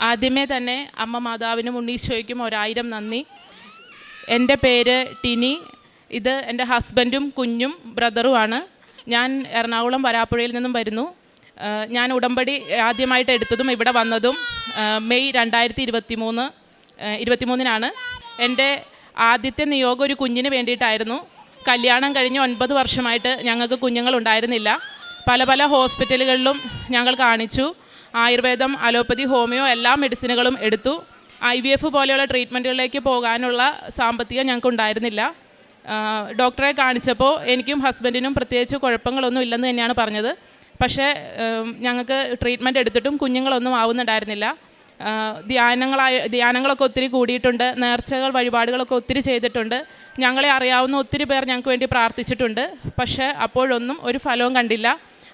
ആദ്യമേ തന്നെ അമ്മ മാതാവിനും ഉണ്ണീശോയ്ക്കും ഒരായിരം നന്ദി. എന്റെ പേര് ടിനി. ഇത് എന്റെ ഹസ്ബൻഡും കുഞ്ഞും ബ്രദറുമാണ്. ഞാൻ എറണാകുളം വരാപ്പുഴയിൽ നിന്നും വരുന്നു. ഞാൻ ഉടമ്പടി ആദ്യമായിട്ട് എടുത്തതും ഇവിടെ വന്നതും മെയ് രണ്ടായിരത്തി ഇരുപത്തി മൂന്ന് ഇരുപത്തിമൂന്നിനാണ്. എന്റെ ആദ്യത്തെ നിയോഗം ഒരു കുഞ്ഞിന് വേണ്ടിയിട്ടായിരുന്നു. കല്യാണം കഴിഞ്ഞ് ഒൻപത് വർഷമായിട്ട് ഞങ്ങൾക്ക് കുഞ്ഞുങ്ങളുണ്ടായിരുന്നില്ല. പല പല ഹോസ്പിറ്റലുകളിലും ഞങ്ങൾ കാണിച്ചു. ആയുർവേദം അലോപ്പതി ഹോമിയോ എല്ലാ മെഡിസിനുകളും എടുത്തു. ഐ വി എഫ് പോലെയുള്ള ട്രീറ്റ്മെന്റുകളിലേക്ക് പോകാനുള്ള സാമ്പത്തികം ഞങ്ങൾക്ക് ഉണ്ടായിരുന്നില്ല ഡോക്ടറെ കാണിച്ചപ്പോൾ എനിക്കും ഹസ്ബൻഡിനും പ്രത്യേകിച്ച് കുഴപ്പങ്ങളൊന്നും ഇല്ലെന്ന് തന്നെയാണ് പറഞ്ഞത്. പക്ഷേ ഞങ്ങൾക്ക് ട്രീറ്റ്മെന്റ് എടുത്തിട്ടും കുഞ്ഞുങ്ങളൊന്നും ആവുന്നുണ്ടായിരുന്നില്ല. ധ്യാനങ്ങളായ ധ്യാനങ്ങളൊക്കെ ഒത്തിരി കൂടിയിട്ടുണ്ട്. നേർച്ചകൾ വഴിപാടുകളൊക്കെ ഒത്തിരി ചെയ്തിട്ടുണ്ട്. ഞങ്ങളെ അറിയാവുന്ന ഒത്തിരി പേർ ഞങ്ങൾക്ക് വേണ്ടി പ്രാർത്ഥിച്ചിട്ടുണ്ട്. പക്ഷേ അപ്പോഴൊന്നും ഒരു ഫലവും കണ്ടില്ല.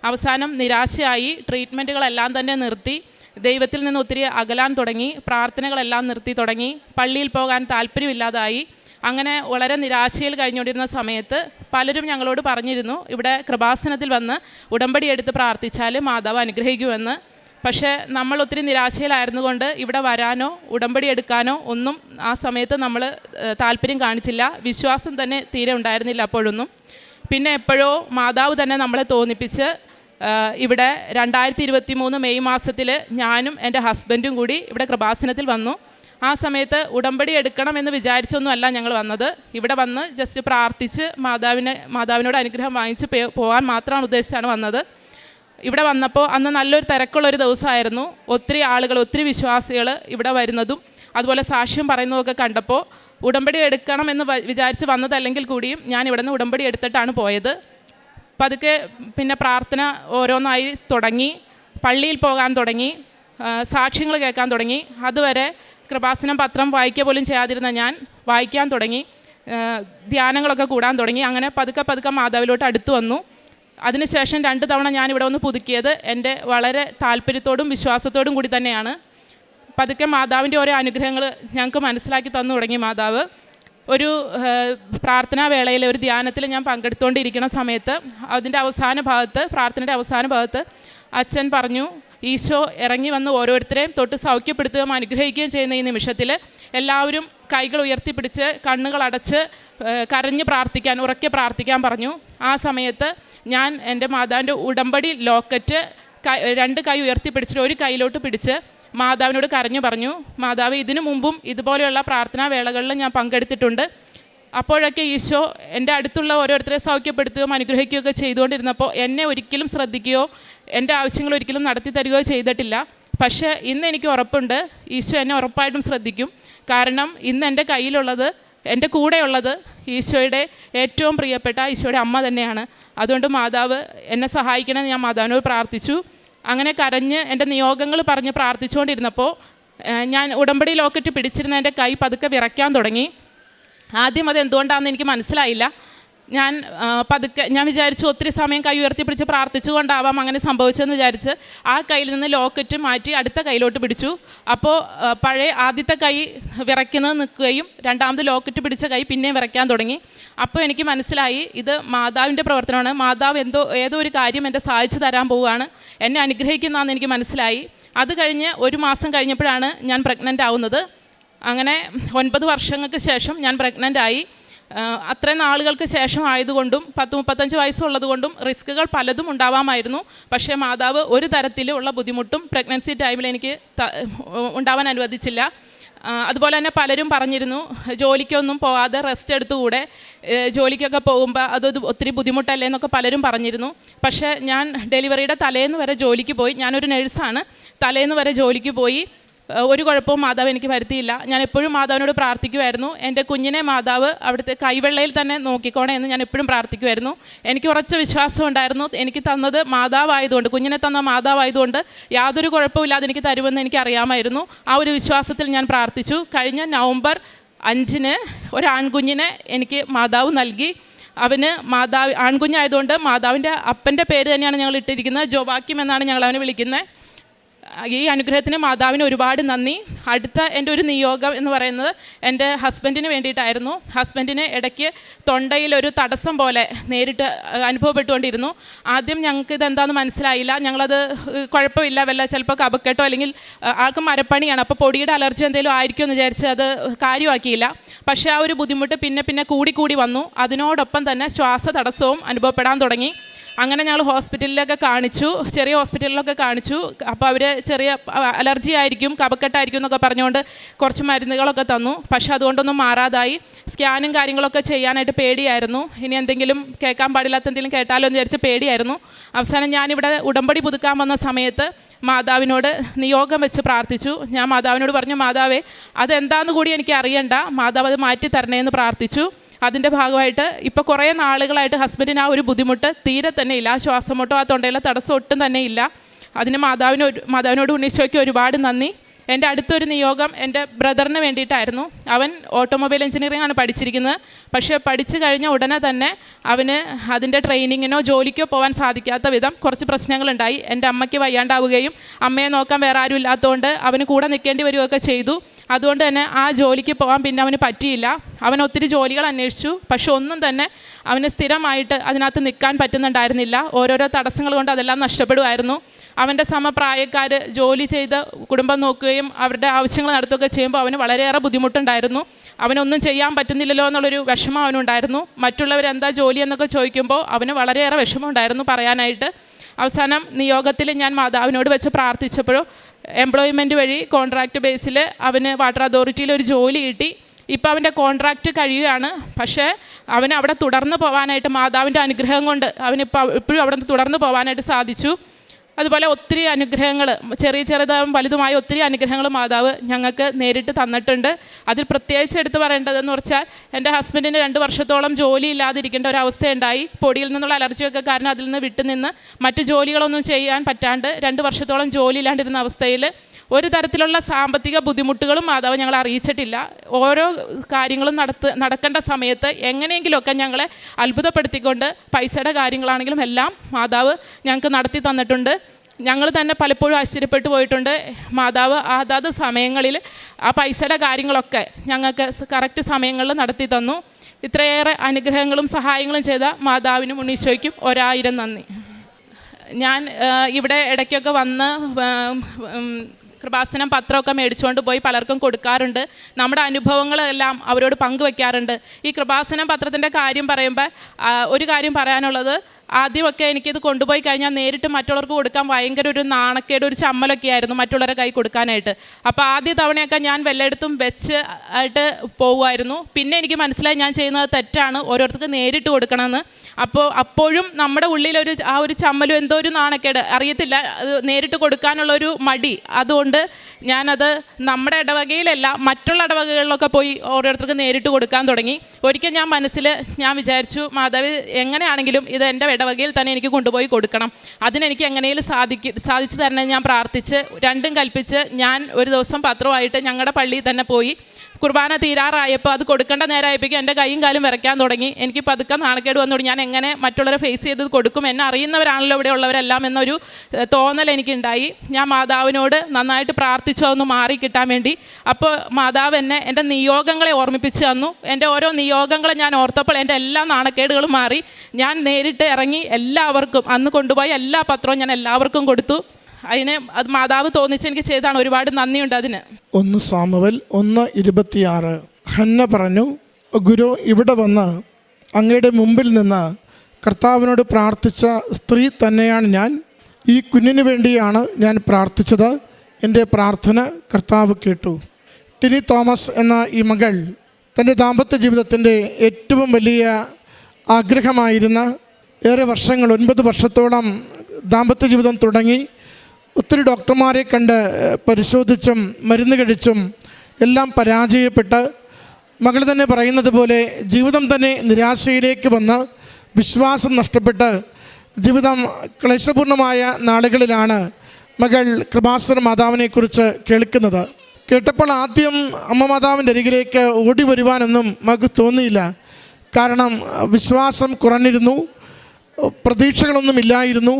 അവസാനം നിരാശയായി ട്രീറ്റ്മെന്റുകളെല്ലാം തന്നെ നിർത്തി. ദൈവത്തിൽ നിന്ന് ഒത്തിരി അകലാൻ തുടങ്ങി പ്രാർത്ഥനകളെല്ലാം നിർത്തി തുടങ്ങി. പള്ളിയിൽ പോകാൻ താല്പര്യമില്ലാതായി. അങ്ങനെ വളരെ നിരാശയിൽ കഴിഞ്ഞുകൊണ്ടിരുന്ന സമയത്ത് പലരും ഞങ്ങളോട് പറഞ്ഞിരുന്നു ഇവിടെ കൃപാസനത്തിൽ വന്ന് ഉടമ്പടി എടുത്ത് പ്രാർത്ഥിച്ചാൽ മാതാവ് അനുഗ്രഹിക്കുമെന്ന്. പക്ഷേ നമ്മൾ ഒത്തിരി നിരാശയിലായിരുന്നുകൊണ്ട് ഇവിടെ വരാനോ ഉടമ്പടി എടുക്കാനോ ഒന്നും ആ സമയത്ത് നമ്മൾ താല്പര്യം കാണിച്ചില്ല. വിശ്വാസം തന്നെ തീരെ ഉണ്ടായിരുന്നില്ല അപ്പോഴൊന്നും. പിന്നെ എപ്പോഴോ മാതാവ് തന്നെ നമ്മളെ തോന്നിപ്പിച്ച് ഇവിടെ രണ്ടായിരത്തി ഇരുപത്തി മൂന്ന് മെയ് മാസത്തിൽ ഞാനും എന്റെ ഹസ്ബൻഡും കൂടി ഇവിടെ കൃപാസനത്തിൽ വന്നു. ആ സമയത്ത് ഉടമ്പടി എടുക്കണം എന്ന് വിചാരിച്ചൊന്നുമല്ല ഞങ്ങൾ വന്നത്. ഇവിടെ വന്ന് ജസ്റ്റ് പ്രാർത്ഥിച്ച് മാതാവിനെ മാതാവിനോട് അനുഗ്രഹം വാങ്ങിച്ച് പോകാൻ മാത്രമാണ് ഉദ്ദേശിച്ചാണ് വന്നത്. ഇവിടെ വന്നപ്പോൾ അന്ന് നല്ലൊരു തിരക്കുള്ളൊരു ദിവസമായിരുന്നു. ഒത്തിരി ആളുകൾ ഒത്തിരി വിശ്വാസികൾ ഇവിടെ വരുന്നതും അതുപോലെ സാക്ഷ്യം പറയുന്നതൊക്കെ കണ്ടപ്പോൾ ഉടമ്പടി എടുക്കണം എന്ന് വിചാരിച്ച് വന്നതല്ലെങ്കിൽ കൂടിയും ഞാൻ ഇവിടെ നിന്ന് ഉടമ്പടി എടുത്തിട്ടാണ് പോയത്. പതുക്കെ പിന്നെ പ്രാർത്ഥന ഓരോന്നായി തുടങ്ങി പള്ളിയിൽ പോകാൻ തുടങ്ങി സാക്ഷ്യങ്ങൾ കേൾക്കാൻ തുടങ്ങി. അതുവരെ കൃപാസനം പത്രം വായിക്കുക പോലും ചെയ്യാതിരുന്ന ഞാൻ വായിക്കാൻ തുടങ്ങി ധ്യാനങ്ങളൊക്കെ കൂടാൻ തുടങ്ങി. അങ്ങനെ പതുക്കെ പതുക്കെ മാതാവിലോട്ട് അടുത്തു വന്നു. അതിനുശേഷം രണ്ട് തവണ ഞാൻ ഇവിടെ വന്ന് പുതുക്കിയത് എന്റെ വളരെ താല്പര്യത്തോടും വിശ്വാസത്തോടും കൂടി തന്നെയാണ്. പതുക്കെ മാതാവിന്റെ ഓരോ അനുഗ്രഹങ്ങൾ ഞങ്ങൾക്ക് മനസ്സിലാക്കി തന്നു തുടങ്ങി മാതാവ്. ഒരു പ്രാർത്ഥനാ വേളയിൽ ഒരു ധ്യാനത്തിൽ ഞാൻ പങ്കെടുത്തുകൊണ്ടിരിക്കുന്ന സമയത്ത് അതിന്റെ അവസാന ഭാഗത്ത് പ്രാർത്ഥനയുടെ അവസാന ഭാഗത്ത് അച്ഛൻ പറഞ്ഞു ഈശോ ഇറങ്ങി വന്ന് ഓരോരുത്തരെയും തൊട്ട് സൗഖ്യപ്പെടുത്തുകയും അനുഗ്രഹിക്കുകയും ചെയ്യുന്ന ഈ നിമിഷത്തിൽ എല്ലാവരും കൈകൾ ഉയർത്തിപ്പിടിച്ച് കണ്ണുകൾ അടച്ച് കരഞ്ഞ് പ്രാർത്ഥിക്കാൻ ഉറക്കെ പ്രാർത്ഥിക്കാൻ പറഞ്ഞു. ആ സമയത്ത് ഞാൻ എന്റെ മാതാവിന്റെ ഉടമ്പടി ലോക്കറ്റ് രണ്ട് കൈ ഉയർത്തിപ്പിടിച്ചിട്ട് ഒരു കൈയിലോട്ട് പിടിച്ച് മാതാവിനോട് കരഞ്ഞു പറഞ്ഞു മാതാവ് ഇതിനു മുമ്പും ഇതുപോലെയുള്ള പ്രാർത്ഥനാ വേളകളിൽ ഞാൻ പങ്കെടുത്തിട്ടുണ്ട്. അപ്പോഴൊക്കെ ഈശോ എന്റെ അടുത്തുള്ള ഓരോരുത്തരെ സൗഖ്യപ്പെടുത്തുകയും അനുഗ്രഹിക്കുകയൊക്കെ ചെയ്തുകൊണ്ടിരുന്നപ്പോൾ എന്നെ ഒരിക്കലും ശ്രദ്ധിക്കുകയോ എന്റെ ആവശ്യങ്ങൾ ഒരിക്കലും നടത്തി തരികയോ ചെയ്തിട്ടില്ല. പക്ഷേ ഇന്ന് എനിക്ക് ഉറപ്പുണ്ട്. ഈശോ എന്നെ ഉറപ്പായിട്ടും ശ്രദ്ധിക്കും. കാരണം ഇന്ന് എന്റെ കയ്യിലുള്ളത് എന്റെ കൂടെയുള്ളത് ഈശോയുടെ ഏറ്റവും പ്രിയപ്പെട്ട ഈശോയുടെ അമ്മ തന്നെയാണ്. അതുകൊണ്ട് മാതാവ് എന്നെ സഹായിക്കണമെന്ന് ഞാൻ മാതാവിനോട് പ്രാർത്ഥിച്ചു. അങ്ങനെ കരഞ്ഞ് എന്റെ നിയോഗങ്ങൾ പറഞ്ഞ് പ്രാർത്ഥിച്ചുകൊണ്ടിരുന്നപ്പോൾ ഞാൻ ഉടമ്പടി ലോക്കറ്റ് പിടിച്ചിരുന്ന എന്റെ കൈ പതുക്കെ വിറയ്ക്കാൻ തുടങ്ങി. ആദ്യം അത് എന്തുകൊണ്ടാണെന്ന് എനിക്ക് മനസ്സിലായില്ല. ഞാൻ പതുക്കെ ഞാൻ വിചാരിച്ചു ഒത്തിരി സമയം കൈ ഉയർത്തി ഉയർത്തിപ്പിടിച്ച് പ്രാർത്ഥിച്ചുകൊണ്ടാവാം അങ്ങനെ സംഭവിച്ചെന്ന് വിചാരിച്ച് ആ കയ്യിൽ നിന്ന് ലോക്കറ്റ് മാറ്റി അടുത്ത കയ്യിലോട്ട് പിടിച്ചു. അപ്പോൾ പഴയ ആദ്യത്തെ കൈ വിറയ്ക്കുന്നത് നിൽക്കുകയും രണ്ടാമത് ലോക്കറ്റ് പിടിച്ച കൈ പിന്നെയും വിറയ്ക്കാൻ തുടങ്ങി. അപ്പോൾ എനിക്ക് മനസ്സിലായി ഇത് മാതാവിന്റെ പ്രവർത്തനമാണ്. മാതാവ് എന്തോ ഏതോ ഒരു കാര്യം എന്റെ സഹായിച്ചു തരാൻ പോവുകയാണ്. എന്നെ അനുഗ്രഹിക്കുന്നതാണെന്ന് എനിക്ക് മനസ്സിലായി. അത് കഴിഞ്ഞ് ഒരു മാസം കഴിഞ്ഞപ്പോഴാണ് ഞാൻ പ്രഗ്നന്റ് ആവുന്നത്. അങ്ങനെ ഒൻപത് വർഷങ്ങൾക്ക് ശേഷം ഞാൻ പ്രഗ്നന്റ് ആയി അത്രയും നാളുകൾക്ക് ശേഷം ആയതുകൊണ്ടും പത്ത് മുപ്പത്തഞ്ച് വയസ്സുള്ളത് കൊണ്ടും റിസ്കുകൾ പലതും ഉണ്ടാവാമായിരുന്നു. പക്ഷേ മാതാവ് ഒരു തരത്തിലുള്ള ബുദ്ധിമുട്ടും പ്രഗ്നൻസി ടൈമിൽ എനിക്ക് ഉണ്ടാവാൻ അനുവദിച്ചില്ല. അതുപോലെ തന്നെ പലരും പറഞ്ഞിരുന്നു ജോലിക്കൊന്നും പോകാതെ റെസ്റ്റ് എടുത്തുകൂടെ? ജോലിക്കൊക്കെ പോകുമ്പോൾ അത് ഒത്തിരി ബുദ്ധിമുട്ടല്ലേ എന്നൊക്കെ പലരും പറഞ്ഞിരുന്നു. പക്ഷേ ഞാൻ ഡെലിവറിയുടെ തലേന്ന് വരെ ജോലിക്ക് പോയി. ഞാനൊരു നഴ്സാണ്. തലേന്ന് വരെ ജോലിക്ക് പോയി. ഒരു കുഴപ്പവും മാതാവ് എനിക്ക് വരുത്തിയില്ല. ഞാൻ എപ്പോഴും മാതാവിനോട് പ്രാർത്ഥിക്കുമായിരുന്നു എന്റെ കുഞ്ഞിനെ മാതാവ് അവിടുത്തെ കൈവെള്ളയിൽ തന്നെ നോക്കിക്കോണേ എന്ന് ഞാൻ എപ്പോഴും പ്രാർത്ഥിക്കുമായിരുന്നു എനിക്ക് ഉറച്ച വിശ്വാസം ഉണ്ടായിരുന്നു. എനിക്ക് തന്നത് മാതാവായതുകൊണ്ട് കുഞ്ഞിനെ തന്ന മാതാവായതുകൊണ്ട് യാതൊരു കുഴപ്പമില്ലാതെ എനിക്ക് തരുമെന്ന് എനിക്ക് അറിയാമായിരുന്നു. ആ ഒരു വിശ്വാസത്തിൽ ഞാൻ പ്രാർത്ഥിച്ചു. കഴിഞ്ഞ നവംബർ അഞ്ചിന് ഒരു ആൺകുഞ്ഞിനെ എനിക്ക് മാതാവ് നൽകി. അവന് മാതാവ് ആൺകുഞ്ഞായതുകൊണ്ട് മാതാവിന്റെ അപ്പന്റെ പേര് തന്നെയാണ് ഞങ്ങൾ ഇട്ടിരിക്കുന്നത്. ജോബാക്യം എന്നാണ് ഞങ്ങൾ അവനെ വിളിക്കുന്നത്. ഈ അനുഗ്രഹത്തിന് മാതാവിന് ഒരുപാട് നന്ദി. അടുത്ത എന്റെ ഒരു നിയോഗം എന്ന് പറയുന്നത് എന്റെ ഹസ്ബൻഡിന് വേണ്ടിയിട്ടായിരുന്നു. ഹസ്ബൻഡിന് ഇടയ്ക്ക് തൊണ്ടയിൽ ഒരു തടസ്സം പോലെ നേരിട്ട് അനുഭവപ്പെട്ടുകൊണ്ടിരുന്നു. ആദ്യം ഞങ്ങൾക്ക് ഇതെന്താണെന്ന് മനസ്സിലായില്ല. ഞങ്ങളത് കുഴപ്പമില്ല. വല്ല ചിലപ്പോൾ കപക്കെട്ടോ അല്ലെങ്കിൽ ആൾക്ക് മരപ്പണിയാണ്. അപ്പോൾ പൊടിയുടെ അലർജി എന്തെങ്കിലും ആയിരിക്കും എന്ന് വിചാരിച്ച് അത് കാര്യമാക്കിയില്ല. പക്ഷേ ആ ഒരു ബുദ്ധിമുട്ട് പിന്നെ പിന്നെ കൂടി കൂടി വന്നു. അതിനോടൊപ്പം തന്നെ ശ്വാസ തടസ്സവും അനുഭവപ്പെടാൻ തുടങ്ങി. അങ്ങനെ ഞങ്ങൾ ഹോസ്പിറ്റലിലൊക്കെ കാണിച്ചു. ചെറിയ ഹോസ്പിറ്റലിലൊക്കെ കാണിച്ചു. അപ്പോൾ അവർ ചെറിയ അലർജി ആയിരിക്കും കപക്കെട്ടായിരിക്കും എന്നൊക്കെ പറഞ്ഞുകൊണ്ട് കുറച്ച് മരുന്നുകളൊക്കെ തന്നു. പക്ഷേ അതുകൊണ്ടൊന്നും മാറാതായി. സ്കാനും കാര്യങ്ങളൊക്കെ ചെയ്യാനായിട്ട് പേടിയായിരുന്നു. ഇനി എന്തെങ്കിലും കേൾക്കാൻ പാടില്ലാത്ത എന്തെങ്കിലും കേട്ടാലോ എന്ന് വിചാരിച്ച് പേടിയായിരുന്നു. അവസാനം ഞാനിവിടെ ഉടമ്പടി പുതുക്കാൻ വന്ന സമയത്ത് മാതാവിനോട് നിയോഗം വെച്ച് പ്രാർത്ഥിച്ചു. ഞാൻ മാതാവിനോട് പറഞ്ഞു മാതാവേ അതെന്താണെന്ന് കൂടി എനിക്ക് അറിയണ്ട മാതാവ് അത് മാറ്റി തരണേന്ന് പ്രാർത്ഥിച്ചു. അതിന്റെ ഭാഗമായിട്ട് ഇപ്പോൾ കുറേ നാളുകളായിട്ട് ഹസ്ബൻഡിന് ആ ഒരു ബുദ്ധിമുട്ട് തീരെ തന്നെ ഇല്ല. ശ്വാസമുട്ടോ ആ തൊണ്ടയിലെ തടസ്സം ഒട്ടും തന്നെ ഇല്ല. അതിന് മാതാവിന് ഒരു മാതാവിനോട് ഉണ്ണീശോയ്ക്ക് ഒരുപാട് നന്ദി. എന്റെ അടുത്തൊരു നിയോഗം എന്റെ ബ്രദറിന് വേണ്ടിയിട്ടായിരുന്നു. അവൻ ഓട്ടോമൊബൈൽ എഞ്ചിനീയറിംഗ് ആണ് പഠിച്ചിരിക്കുന്നത്. പക്ഷേ പഠിച്ചു കഴിഞ്ഞ ഉടനെ തന്നെ അവന് അതിന്റെ ട്രെയിനിങ്ങിനോ ജോലിക്കോ പോകാൻ സാധിക്കാത്ത വിധം കുറച്ച് പ്രശ്നങ്ങളുണ്ടായി. എന്റെ അമ്മയ്ക്ക് വയ്യാണ്ടാവുകയും അമ്മയെ നോക്കാൻ വേറെ ആരും ഇല്ലാത്തതുകൊണ്ട് അവന് കൂടെ നിൽക്കേണ്ടി വരികയൊക്കെ ചെയ്തു. അതുകൊണ്ട് തന്നെ ആ ജോലിക്ക് പോകാൻ പിന്നെ അവന് പറ്റിയില്ല. അവൻ ഒത്തിരി ജോലികൾ അന്വേഷിച്ചു. പക്ഷെ ഒന്നും തന്നെ അവന് സ്ഥിരമായിട്ട് അതിനകത്ത് നിൽക്കാൻ പറ്റുന്നുണ്ടായിരുന്നില്ല. ഓരോരോ തടസ്സങ്ങൾ കൊണ്ട് അതെല്ലാം നഷ്ടപ്പെടുമായിരുന്നു. അവന്റെ സമപ്രായക്കാർ ജോലി ചെയ്ത് കുടുംബം നോക്കുകയും അവരുടെ ആവശ്യങ്ങൾ നടത്തുകയൊക്കെ ചെയ്യുമ്പോൾ അവന് വളരെയേറെ ബുദ്ധിമുട്ടുണ്ടായിരുന്നു. അവനൊന്നും ചെയ്യാൻ പറ്റുന്നില്ലല്ലോ എന്നുള്ളൊരു വിഷമം അവനുണ്ടായിരുന്നു. മറ്റുള്ളവരെന്താ ജോലി എന്നൊക്കെ ചോദിക്കുമ്പോൾ അവന് വളരെയേറെ വിഷമമുണ്ടായിരുന്നു പറയാനായിട്ട്. അവസാനം നിയോഗത്തിൽ ഞാൻ മാതാവിനോട് വെച്ച് പ്രാർത്ഥിച്ചപ്പോഴും എംപ്ലോയ്മെന്റ് വഴി കോൺട്രാക്റ്റ് ബേസിൽ അവന് വാട്ടർ അതോറിറ്റിയിൽ ഒരു ജോലി കിട്ടി. ഇപ്പോൾ അവന്റെ കോൺട്രാക്റ്റ് കഴിയുകയാണ്. പക്ഷേ അവന് അവിടെ തുടർന്ന് പോകാനായിട്ട് മാതാവിന്റെ അനുഗ്രഹം കൊണ്ട് അവനിപ്പോൾ ഇപ്പോഴും അവിടെ തുടർന്ന് പോകാനായിട്ട് സാധിച്ചു. അതുപോലെ ഒത്തിരി അനുഗ്രഹങ്ങൾ ചെറിയ ചെറുതും വലുതുമായ ഒത്തിരി അനുഗ്രഹങ്ങൾ മാതാവ് ഞങ്ങൾക്ക് നേരിട്ട് തന്നിട്ടുണ്ട്. അതിൽ പ്രത്യേകിച്ച് എടുത്തു പറയേണ്ടതെന്ന് പറഞ്ഞാൽ എന്റെ ഹസ്ബൻഡിന് രണ്ട് വർഷത്തോളം ജോലി ഇല്ലാതിരിക്കേണ്ട ഒരു പൊടിയിൽ നിന്നുള്ള അലർജിയൊക്കെ കാരണം അതിൽ നിന്ന് വിട്ടുനിന്ന് മറ്റ് ജോലികളൊന്നും ചെയ്യാൻ പറ്റാണ്ട് രണ്ട് വർഷത്തോളം ജോലി ഇല്ലാണ്ടിരുന്ന അവസ്ഥയിൽ ഒരു തരത്തിലുള്ള സാമ്പത്തിക ബുദ്ധിമുട്ടുകളും മാതാവ് ഞങ്ങളെ അറിയിച്ചിട്ടില്ല. ഓരോ കാര്യങ്ങളും നടത്ത നടക്കേണ്ട സമയത്ത് എങ്ങനെയെങ്കിലുമൊക്കെ ഞങ്ങളെ അത്ഭുതപ്പെടുത്തിക്കൊണ്ട് പൈസയുടെ കാര്യങ്ങളാണെങ്കിലും എല്ലാം മാതാവ് ഞങ്ങൾക്ക് നടത്തി തന്നിട്ടുണ്ട്. ഞങ്ങൾ തന്നെ പലപ്പോഴും ആശ്ചര്യപ്പെട്ടു പോയിട്ടുണ്ട്. മാതാവ് അതാത് സമയങ്ങളിൽ ആ പൈസയുടെ കാര്യങ്ങളൊക്കെ ഞങ്ങൾക്ക് കറക്റ്റ് സമയങ്ങളിൽ നടത്തി തന്നു. ഇത്രയേറെ അനുഗ്രഹങ്ങളും സഹായങ്ങളും ചെയ്ത മാതാവിനും ഉണ്ണീശോയ്ക്കും ഒരായിരം നന്ദി. ഞാൻ ഇവിടെ ഇടയ്ക്കൊക്കെ വന്ന് കൃപാസനം പത്രമൊക്കെ മേടിച്ചുകൊണ്ട് പോയി പലർക്കും കൊടുക്കാറുണ്ട്. നമ്മുടെ അനുഭവങ്ങളെല്ലാം അവരോട് പങ്കുവെക്കാറുണ്ട്. ഈ കൃപാസനം പത്രത്തിന്റെ കാര്യം പറയുമ്പോൾ ഒരു കാര്യം പറയാനുള്ളത് ആദ്യമൊക്കെ എനിക്കിത് കൊണ്ടുപോയി കഴിഞ്ഞാൽ നേരിട്ട് മറ്റുള്ളവർക്ക് കൊടുക്കാൻ ഭയങ്കര ഒരു നാണക്കേട് ഒരു ചമ്മലൊക്കെ ആയിരുന്നു മറ്റുള്ളവരെ കൈ കൊടുക്കാനായിട്ട്. അപ്പോൾ ആദ്യ തവണയൊക്കെ ഞാൻ വെല്ലെടുത്തും വെച്ച് ആയിട്ട് പോകുമായിരുന്നു പിന്നെ എനിക്ക് മനസ്സിലായി ഞാൻ ചെയ്യുന്നത് തെറ്റാണ് ഓരോരുത്തർക്ക് നേരിട്ട് കൊടുക്കണമെന്ന്. അപ്പോൾ അപ്പോഴും നമ്മുടെ ഉള്ളിലൊരു ആ ഒരു ചമ്മലും എന്തോ ഒരു നാണക്കേട്. അറിയത്തില്ല നേരിട്ട് കൊടുക്കാനുള്ളൊരു മടി. അതുകൊണ്ട് ഞാനത് നമ്മുടെ ഇടവകയിലല്ല മറ്റുള്ള ഇടവകകളിലൊക്കെ പോയി ഓരോരുത്തർക്ക് നേരിട്ട് കൊടുക്കാൻ തുടങ്ങി. ഒരിക്കൽ ഞാൻ മനസ്സിൽ ഞാൻ വിചാരിച്ചു മാതാവ് എങ്ങനെയാണെങ്കിലും ഇത് എന്റെ ഇടവകയിൽ തന്നെ എനിക്ക് കൊണ്ടുപോയി കൊടുക്കണം. അതിനെനിക്ക് എങ്ങനെയും സാധിക്കും സാധിച്ചു തരണം. ഞാൻ പ്രാർത്ഥിച്ച് രണ്ടും കൽപ്പിച്ച് ഞാൻ ഒരു ദിവസം പത്രമായിട്ട് ഞങ്ങളുടെ പള്ളിയിൽ തന്നെ പോയി. കുർബാന തീരാറായപ്പോൾ അത് കൊടുക്കേണ്ട നേരമായപ്പോഴേക്കും എന്റെ കൈയും കാലും വിറയ്ക്കാൻ തുടങ്ങി. എനിക്ക് പതുക്കെ നാണക്കേട് വന്നു ഞാൻ എങ്ങനെ മറ്റുള്ളവരെ ഫേസ് ചെയ്ത് കൊടുക്കും എന്നെ അറിയുന്നവരാണല്ലോ ഇവിടെ ഉള്ളവരെല്ലാം എന്നൊരു തോന്നൽ എനിക്കുണ്ടായി. ഞാൻ മാതാവിനോട് നന്നായിട്ട് പ്രാർത്ഥിച്ചു അതൊന്ന് മാറി കിട്ടാൻ വേണ്ടി. അപ്പോൾ മാതാവ് എന്നെ എന്റെ നിയോഗങ്ങളെ ഓർമ്മിപ്പിച്ച് തന്നു. എന്റെ ഓരോ നിയോഗങ്ങളെ ഞാൻ ഓർത്തപ്പോൾ എന്റെ എല്ലാ നാണക്കേടുകളും മാറി. ഞാൻ നേരിട്ട് ഇറങ്ങി എല്ലാവർക്കും അന്ന് കൊണ്ടുപോയി എല്ലാ പത്രവും ഞാൻ എല്ലാവർക്കും കൊടുത്തു. അതിന് അത് മാതാവ് തോന്നിച്ച് എനിക്ക് ചെയ്താണ് ഒരുപാട് നന്ദിയുണ്ട് അതിന്. ഒന്ന് സാമുവൽ ഒന്ന് ഇരുപത്തിയാറ്. ഹന്ന പറഞ്ഞു ഗുരു ഇവിടെ വന്ന് അങ്ങയുടെ മുമ്പിൽ നിന്ന് കർത്താവിനോട് പ്രാർത്ഥിച്ച സ്ത്രീ തന്നെയാണ് ഞാൻ. ഈ കുഞ്ഞിന് വേണ്ടിയാണ് ഞാൻ പ്രാർത്ഥിച്ചത്. എന്റെ പ്രാർത്ഥന കർത്താവ് കേട്ടു. ടിനി തോമസ് എന്ന ഈ മകൾ തന്റെ ദാമ്പത്യ ജീവിതത്തിന്റെ ഏറ്റവും വലിയ ആഗ്രഹമായിരുന്ന ഏറെ വർഷങ്ങൾ ഒൻപത് വർഷത്തോളം ദാമ്പത്യ ജീവിതം തുടങ്ങി. ഒത്തിരി ഡോക്ടർമാരെ കണ്ട് പരിശോധിച്ചും മരുന്ന് കഴിച്ചും എല്ലാം പരാജയപ്പെട്ട് മകൾ തന്നെ പറയുന്നത് പോലെ ജീവിതം തന്നെ നിരാശയിലേക്ക് വന്ന് വിശ്വാസം നഷ്ടപ്പെട്ട് ജീവിതം ക്ലേശപൂർണമായ നാളുകളിലാണ് മകൾ കൃപാസന മാതാവിനെക്കുറിച്ച് കേൾക്കുന്നത്. കേട്ടപ്പോൾ ആദ്യം അമ്മ മാതാവിന്റെ അരികിലേക്ക് ഓടി വരുവാനൊന്നും മകൾക്ക് തോന്നിയില്ല. കാരണം വിശ്വാസം കുറഞ്ഞിരുന്നു പ്രതീക്ഷകളൊന്നുമില്ലായിരുന്നു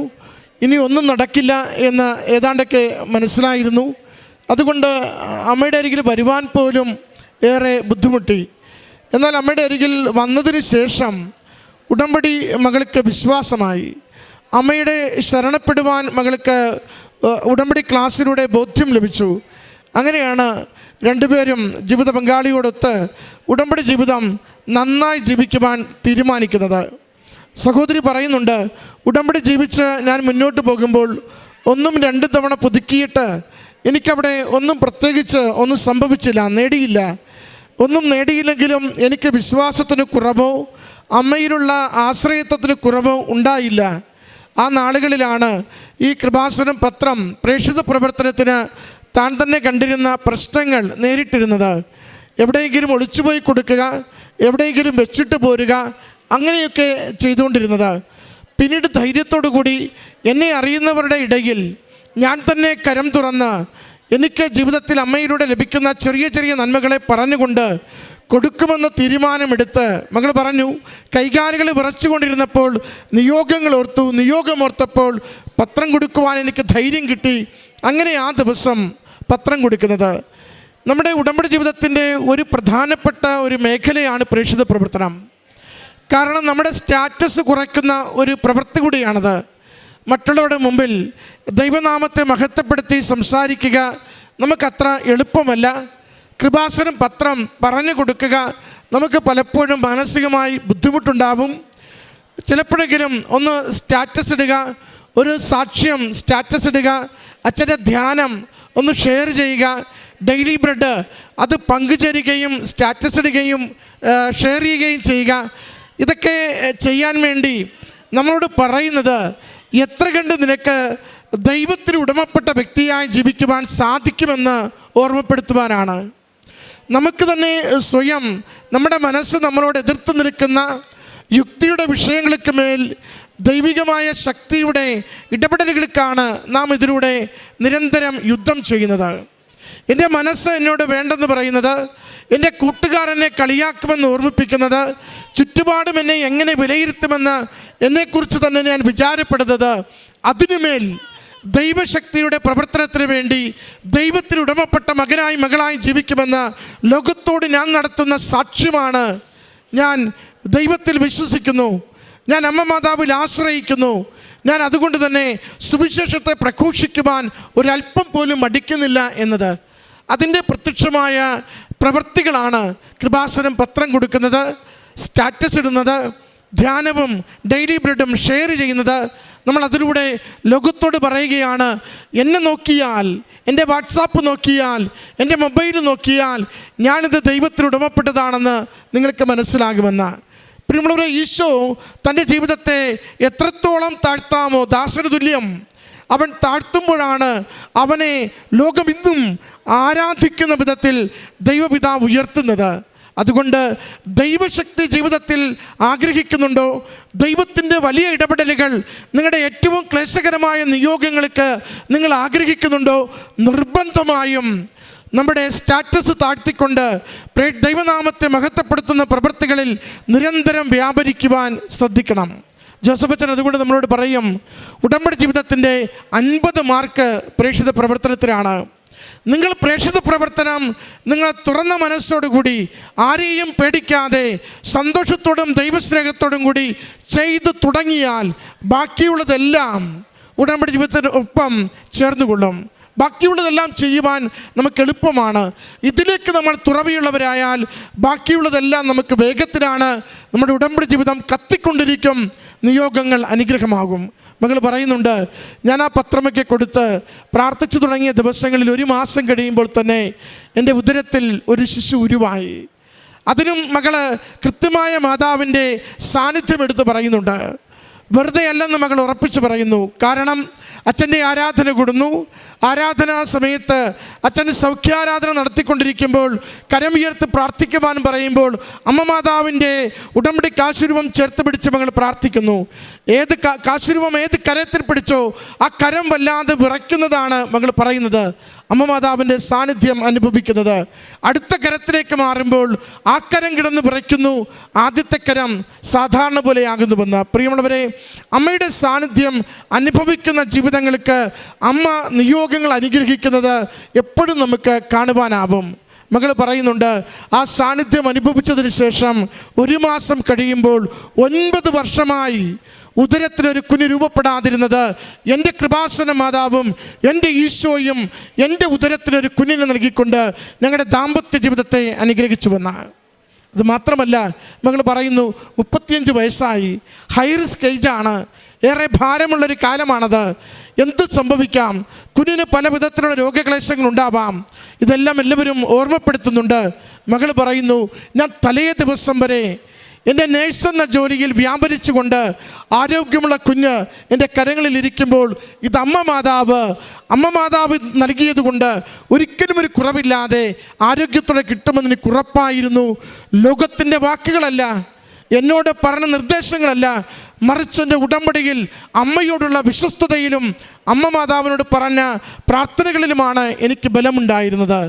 ഇനി ഒന്നും നടക്കില്ല എന്ന് ഏതാണ്ടൊക്കെ മനസ്സിലായിരുന്നു. അതുകൊണ്ട് അമ്മയുടെ അരികിൽ വരുവാൻ പോലും ഏറെ ബുദ്ധിമുട്ടി. എന്നാൽ അമ്മയുടെ അരികിൽ വന്നതിന് ശേഷം ഉടമ്പടി മകൾക്ക് വിശ്വാസമായി. അമ്മയുടെ ശരണപ്പെടുവാൻ മകൾക്ക് ഉടമ്പടി ക്ലാസ്സിലൂടെ ബോധ്യം ലഭിച്ചു. അങ്ങനെയാണ് രണ്ടുപേരും ജീവിത പങ്കാളിയോടൊത്ത് ഉടമ്പടി ജീവിതം നന്നായി ജീവിക്കുവാൻ തീരുമാനിക്കുന്നത്. സഹോദരി പറയുന്നുണ്ട് ഉടമ്പടി ജീവിച്ച് ഞാൻ മുന്നോട്ട് പോകുമ്പോൾ ഒന്നും രണ്ട് തവണ പുതുക്കിയിട്ട് എനിക്കവിടെ ഒന്നും പ്രത്യേകിച്ച് ഒന്നും സംഭവിച്ചില്ല നേടിയില്ല. ഒന്നും നേടിയില്ലെങ്കിലും എനിക്ക് വിശ്വാസത്തിന് കുറവോ അമ്മയിലുള്ള ആശ്രയത്വത്തിന് കുറവോ ഉണ്ടായില്ല. ആ നാളുകളിലാണ് ഈ കൃപാസനം പത്രം പ്രേക്ഷിത പ്രവർത്തനത്തിന് താൻ തന്നെ കണ്ടിരുന്ന പ്രശ്നങ്ങൾ നേരിട്ടിരുന്നത്. എവിടെയെങ്കിലും ഒളിച്ചുപോയി കൊടുക്കുക എവിടെയെങ്കിലും വെച്ചിട്ട് പോരുക അങ്ങനെയൊക്കെ ചെയ്തുകൊണ്ടിരുന്നത്. പിന്നീട് ധൈര്യത്തോടു കൂടി എന്നെ അറിയുന്നവരുടെ ഇടയിൽ ഞാൻ തന്നെ കരം തുറന്ന് എനിക്ക് ജീവിതത്തിൽ അമ്മയിലൂടെ ലഭിക്കുന്ന ചെറിയ ചെറിയ നന്മകളെ പറഞ്ഞുകൊണ്ട് കൊടുക്കുമെന്ന് തീരുമാനമെടുത്ത് മകൾ പറഞ്ഞു കൈകാലുകൾ വിറച്ചുകൊണ്ടിരുന്നപ്പോൾ നിയോഗങ്ങൾ ഓർത്തു നിയോഗം ഓർത്തപ്പോൾ പത്രം കൊടുക്കുവാൻ എനിക്ക് ധൈര്യം കിട്ടി. അങ്ങനെ ആ ദിവസം പത്രം കൊടുക്കുന്നത്. നമ്മുടെ ഉടമ്പടി ജീവിതത്തിന്റെ ഒരു പ്രധാനപ്പെട്ട ഒരു മേഖലയാണ് പ്രേക്ഷിത പ്രവർത്തനം. കാരണം നമ്മുടെ സ്റ്റാറ്റസ് കുറയ്ക്കുന്ന ഒരു പ്രവൃത്തി കൂടിയാണത്. മറ്റുള്ളവരുടെ മുമ്പിൽ ദൈവനാമത്തെ മഹത്വപ്പെടുത്തി സംസാരിക്കുക നമുക്കത്ര എളുപ്പമല്ല. കൃപാസനം പത്രം പറഞ്ഞു കൊടുക്കുക നമുക്ക് പലപ്പോഴും മാനസികമായി ബുദ്ധിമുട്ടുണ്ടാവും. ചിലപ്പോഴെങ്കിലും ഒന്ന് സ്റ്റാറ്റസ് ഇടുക ഒരു സാക്ഷ്യം സ്റ്റാറ്റസ് ഇടുക അച്ഛന്റെ ധ്യാനം ഒന്ന് ഷെയർ ചെയ്യുക ഡെയിലി ബ്രെഡ് അത് പങ്കുചേരുകയും സ്റ്റാറ്റസ് ഇടുകയും ഷെയർ ചെയ്യുകയും ചെയ്യുക. ഇതൊക്കെ ചെയ്യാൻ വേണ്ടി നമ്മളോട് പറയുന്നത് എത്ര കണ്ട് നിനക്ക് ദൈവത്തിന് ഉടമപ്പെട്ട വ്യക്തിയായി ജീവിക്കുവാൻ സാധിക്കുമെന്ന് ഓർമ്മപ്പെടുത്തുവാനാണ്. നമുക്ക് തന്നെ സ്വയം നമ്മുടെ മനസ്സ് നമ്മളോട് എതിർത്ത് നിൽക്കുന്ന യുക്തിയുടെ വിഷയങ്ങൾക്ക് മേൽ ദൈവികമായ ശക്തിയുടെ ഇടപെടലുകൾക്കാണ് നാം ഇതിലൂടെ നിരന്തരം യുദ്ധം ചെയ്യുന്നത്. എന്റെ മനസ്സ് എന്നോട് വേണ്ടെന്ന് പറയുന്നത് എന്റെ കൂട്ടുകാരനെ കളിയാക്കുമെന്ന് ഓർമ്മിപ്പിക്കുന്നത് ചുറ്റുപാടും എന്നെ എങ്ങനെ വിലയിരുത്തുമെന്ന് എന്നെക്കുറിച്ച് തന്നെ ഞാൻ വിചാരപ്പെടുന്നത് അതിനുമേൽ ദൈവശക്തിയുടെ പ്രവർത്തനത്തിന് വേണ്ടി ദൈവത്തിന് ഉടമപ്പെട്ട മകനായി മകളായി ജീവിക്കുമെന്ന് ലോകത്തോട് ഞാൻ നടത്തുന്ന സാക്ഷ്യമാണ്. ഞാൻ ദൈവത്തിൽ വിശ്വസിക്കുന്നു. ഞാൻ അമ്മ മാതാവിൽ ആശ്രയിക്കുന്നു. ഞാൻ അതുകൊണ്ട് തന്നെ സുവിശേഷത്തെ പ്രഘോഷിക്കുവാൻ ഒരല്പം പോലും മടിക്കുന്നില്ല എന്നത്. അതിന്റെ പ്രത്യക്ഷമായ പ്രവൃത്തികളാണ് കൃപാസനം പത്രം കൊടുക്കുന്നത് സ്റ്റാറ്റസ് ഇടുന്നത് ധ്യാനവും ഡെയിലി ബ്രെഡും ഷെയർ ചെയ്യുന്നത്. നമ്മൾ അതിലൂടെ ലോകത്തോട് പറയുകയാണ് എന്നെ നോക്കിയാൽ എന്റെ വാട്സാപ്പ് നോക്കിയാൽ എന്റെ മൊബൈൽ നോക്കിയാൽ ഞാനിത് ദൈവത്തിന് ഉടമപ്പെട്ടതാണെന്ന് നിങ്ങൾക്ക് മനസ്സിലാകുമെന്ന്. പ്രിയമുള്ളവരെ ഈശോ തന്റെ ജീവിതത്തെ എത്രത്തോളം താഴ്ത്താമോ ദാസന് തുല്യം. അവൻ താഴ്ത്തുമ്പോഴാണ് അവനെ ലോകം ഇന്നും ആരാധിക്കുന്ന വിധത്തിൽ ദൈവപിതാവ് ഉയർത്തുന്നത്. അതുകൊണ്ട് ദൈവശക്തി ജീവിതത്തിൽ ആഗ്രഹിക്കുന്നുണ്ടോ? ദൈവത്തിന്റെ വലിയ ഇടപെടലുകൾ നിങ്ങളുടെ ഏറ്റവും ക്ലേശകരമായ നിയോഗങ്ങൾക്ക് നിങ്ങൾ ആഗ്രഹിക്കുന്നുണ്ടോ? നിർബന്ധമായും നമ്മുടെ സ്റ്റാറ്റസ് താഴ്ത്തിക്കൊണ്ട് ദൈവനാമത്തെ മഹത്വപ്പെടുത്തുന്ന പ്രവൃത്തികളിൽ നിരന്തരം വ്യാപരിക്കുവാൻ ശ്രദ്ധിക്കണം. ജോസഫ് അച്ഛൻ അതുകൊണ്ട് നമ്മളോട് പറയും ഉടമ്പടി ജീവിതത്തിന്റെ അൻപത് മാർക്ക് പ്രേക്ഷിത പ്രവർത്തനത്തിലാണ് നിങ്ങൾ പ്രേക്ഷിത പ്രവർത്തനം നിങ്ങൾ തുറന്ന മനസ്സോടുകൂടി ആരെയും പേടിക്കാതെ സന്തോഷത്തോടും ദൈവസ്നേഹത്തോടും കൂടി ചെയ്തു തുടങ്ങിയാൽ ബാക്കിയുള്ളതെല്ലാം ഉടമ്പടി ജീവിതത്തിന് ഒപ്പം ചേർന്നുകൊള്ളും. ബാക്കിയുള്ളതെല്ലാം ചെയ്യുവാൻ നമുക്ക് എളുപ്പമാണ്. ഇതിലേക്ക് നമ്മൾ തുറവിയുള്ളവരായാൽ ബാക്കിയുള്ളതെല്ലാം നമുക്ക് വേഗത്തിലാണ്. നമ്മുടെ ഉടമ്പടി ജീവിതം കത്തിക്കൊണ്ടിരിക്കും. നിയോഗങ്ങൾ അനുഗ്രഹമാകും. മകൾ പറയുന്നുണ്ട് ഞാൻ ആ പത്രമൊക്കെ കൊടുത്ത് പ്രാർത്ഥിച്ചു തുടങ്ങിയ ദിവസങ്ങളിൽ ഒരു മാസം കഴിയുമ്പോൾ തന്നെ എന്റെ ഉദരത്തിൽ ഒരു ശിശു ഉരുവായി. അതിനും മകൾ കൃത്യമായ മാതാവിന്റെ സാന്നിധ്യം എടുത്ത് പറയുന്നുണ്ട് വെറുതെ അല്ലെന്ന് മകൾ ഉറപ്പിച്ച് പറയുന്നു. കാരണം അച്ഛന്റെ ആരാധന കൂടുന്നു. ആരാധനാ സമയത്ത് അച്ഛൻ സൗഖ്യാരാധന നടത്തിക്കൊണ്ടിരിക്കുമ്പോൾ കരമുയർത്ത് പ്രാർത്ഥിക്കുവാൻ പറയുമ്പോൾ അമ്മ മാതാവിന്റെ ഉടമ്പടി കാശുരൂപം ചേർത്ത് പിടിച്ച് മകൾ പ്രാർത്ഥിക്കുന്നു. ഏത് കാശുരൂപം ഏത് കരത്തിൽ പിടിച്ചോ ആ കരം വല്ലാതെ വിറയ്ക്കുന്നതാണ് മകൾ പറയുന്നത്. അമ്മ മാതാവിന്റെ സാന്നിധ്യം അനുഭവിക്കുന്നത്. അടുത്ത കരത്തിലേക്ക് മാറുമ്പോൾ ആ കരം കിടന്ന് വിറയ്ക്കുന്നു. ആദ്യത്തെ കരം സാധാരണ പോലെയാകുന്നുവെന്ന്. പ്രിയമുള്ളവരെ അമ്മയുടെ സാന്നിധ്യം അനുഭവിക്കുന്ന ജീവിതങ്ങൾക്ക് അമ്മ നിയോഗങ്ങൾ അനുഗ്രഹിക്കുന്നത് എപ്പോഴും നമുക്ക് കാണുവാനാവും. മകൾ പറയുന്നുണ്ട് ആ സാന്നിധ്യം അനുഭവിച്ചതിന് ശേഷം ഒരു മാസം കഴിയുമ്പോൾ ഒൻപത് വർഷമായി ഉദരത്തിലൊരു കുഞ്ഞ് രൂപപ്പെടാതിരുന്നത് എന്റെ കൃപാസന മാതാവും എന്റെ ഈശോയും എന്റെ ഉദരത്തിലൊരു കുഞ്ഞിനെ നൽകിക്കൊണ്ട് ഞങ്ങളുടെ ദാമ്പത്യ ജീവിതത്തെ അനുഗ്രഹിച്ചു വന്ന. അത് മാത്രമല്ല മകൾ പറയുന്നു മുപ്പത്തിയഞ്ച് വയസ്സായി. ഹൈ റിസ്ക് ഏജാണ് ഏറെ ഭാരമുള്ളൊരു കാലമാണത്. എന്ത് സംഭവിക്കാം? കുഞ്ഞിന് പല വിധത്തിലുള്ള രോഗക്ലേശങ്ങൾ ഉണ്ടാവാം. ഇതെല്ലാം എല്ലാവരും ഓർമ്മപ്പെടുത്തുന്നുണ്ട്. മകൾ പറയുന്നു ഞാൻ തലേ ദിവസം വരെ എന്റെ നേഴ്സ് എന്ന ജോലിയിൽ വ്യാപരിച്ചുകൊണ്ട് ആരോഗ്യമുള്ള കുഞ്ഞ് എന്റെ കരങ്ങളിൽ ഇരിക്കുമ്പോൾ ഇത് അമ്മ മാതാവ് അമ്മ മാതാവ് നൽകിയതുകൊണ്ട് ഒരിക്കലും ഒരു കുറവില്ലാതെ ആരോഗ്യത്തോടെ കിട്ടുമെന്ന് കുറപ്പായിരുന്നു ലോകത്തിന്റെ വാക്കുകളല്ല എന്നോട് പറഞ്ഞ നിർദ്ദേശങ്ങളല്ല മറിച്ച് എന്റെ ഉടമ്പടിയിൽ അമ്മയോടുള്ള വിശ്വസ്തതയിലും അമ്മ മാതാവിനോട് പറഞ്ഞ പ്രാർത്ഥനകളിലുമാണ് എനിക്ക് ബലമുണ്ടായിരുന്നത്.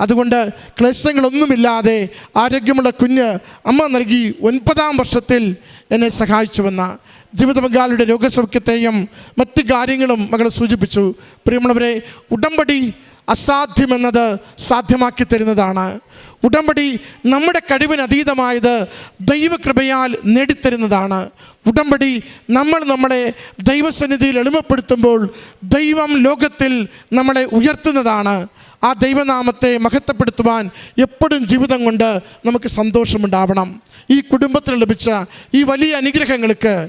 അതുകൊണ്ട് ക്ലേശങ്ങളൊന്നുമില്ലാതെ ആരോഗ്യമുള്ള കുഞ്ഞ് അമ്മ നൽകി ഒൻപതാം വർഷത്തിൽ എന്നെ സഹായിച്ചുവെന്ന ജീവിത പങ്കാളിയുടെ രോഗസൗഖ്യത്തെയും മറ്റ് കാര്യങ്ങളും മകൾ സൂചിപ്പിച്ചു. പ്രിയമുള്ളവരെ ഉടമ്പടി അസാധ്യമെന്നത് സാധ്യമാക്കി തരുന്നതാണ്. ഉടമ്പടി നമ്മുടെ കഴിവിന് അതീതമായത് ദൈവകൃപയാൽ നേടിത്തരുന്നതാണ്. ഉടമ്പടി നമ്മൾ നമ്മളെ ദൈവസന്നിധിയിൽ എളിമപ്പെടുത്തുമ്പോൾ ദൈവം ലോകത്തിൽ നമ്മളെ ഉയർത്തുന്നതാണ്. ആ ദൈവനാമത്തെ മഹത്വപ്പെടുത്തുവാൻ എപ്പോഴും ജീവിതം കൊണ്ട് നമുക്ക് സന്തോഷമുണ്ടാവണം. ഈ കുടുംബത്തിന് ലഭിച്ച ഈ വലിയ അനുഗ്രഹങ്ങൾക്ക്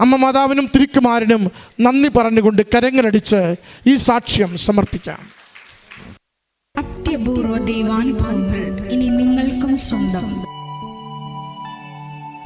അമ്മ മാതാവിനും തിരുക്കുമാരനും നന്ദി പറഞ്ഞുകൊണ്ട് കരങ്ങളടിച്ച് ഈ സാക്ഷ്യം സമർപ്പിക്കാം. അത്യപൂർവ ദൈവാനുഭവങ്ങൾ ഇനി നിങ്ങൾക്കും സ്വന്തം.